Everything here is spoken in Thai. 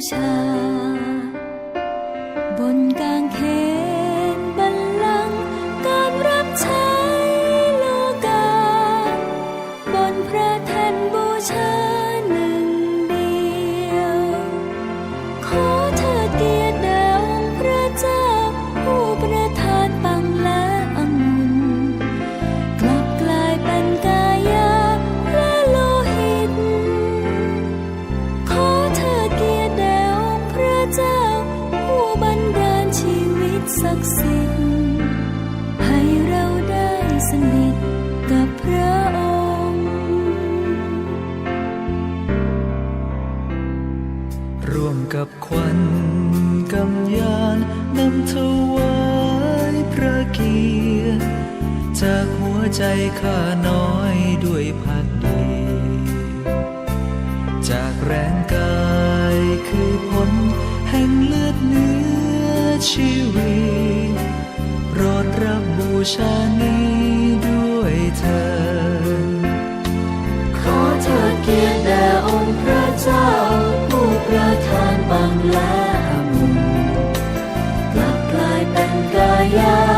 下。 ศักสิทธิ์ให้เราได้สนิทกับพระองค์ ร่วมกับควันกำยานนำถวายพระเกียรติจากหัวใจข้าน้อยด้วยพันดี จากแรงกายคือผลแห่งเลือดเนื้อชีวิต ชานี้ด้วยเธอ ขอเธอเกียรติแด่องค์พระเจ้า ผู้ประทานบังและอมุนกลับกลายเป็นกายา